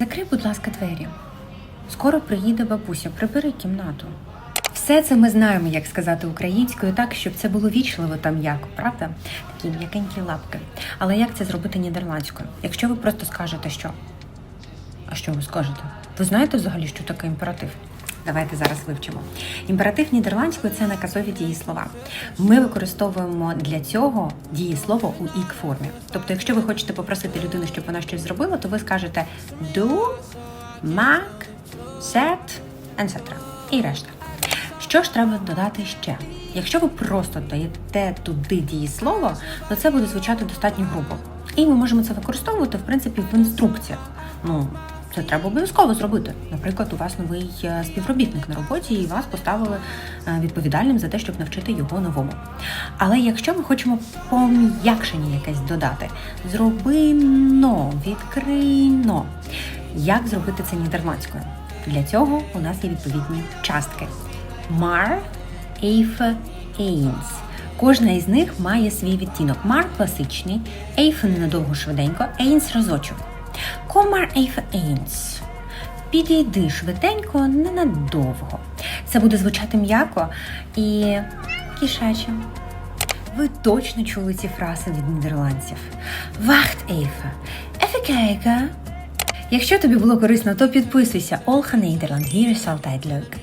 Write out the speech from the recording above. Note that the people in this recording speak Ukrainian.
Закрий, будь ласка, двері. Скоро приїде бабуся, прибери кімнату. Все це ми знаємо, як сказати українською, так, щоб це було вічливо там як, правда? Такі м'якенькі лапки. Але як це зробити нідерландською? Якщо ви просто скажете, що. А що ви скажете? Ви знаєте взагалі, що таке імператив? Давайте зараз вивчимо. Імператив нідерландською це наказові дієслова. Ми використовуємо для цього дієслово у ік формі. Тобто, якщо ви хочете попросити людину, щоб вона щось зробила, то ви скажете do, make, set, etc. І решта. Що ж треба додати ще? Якщо ви просто даєте туди дієслово, то це буде звучати достатньо грубо. І ми можемо це використовувати, в принципі, в інструкціях. Ну, це треба обов'язково зробити. Наприклад, у вас новий е, співробітник на роботі, і вас поставили е, відповідальним за те, щоб навчити його новому. Але якщо ми хочемо пом'якшення якесь додати, зроби но, відкрий но. Як зробити це нідерландською? Для цього у нас є відповідні частки. Mar, Ейфе, Ейнс. Кожна із них має свій відтінок. Мар класичний, Ейфе ненадовго швиденько, Ейнс разочок. Комар Ейфе Ейнс. Підійди швиденько, ненадовго. Це буде звучати м'яко і кішаче. Ви точно чули ці фрази від нідерландців. Вахт Ейфе, Ефекейка. Якщо тобі було корисно, то підписуйся. Олха Нідерланд, leuk.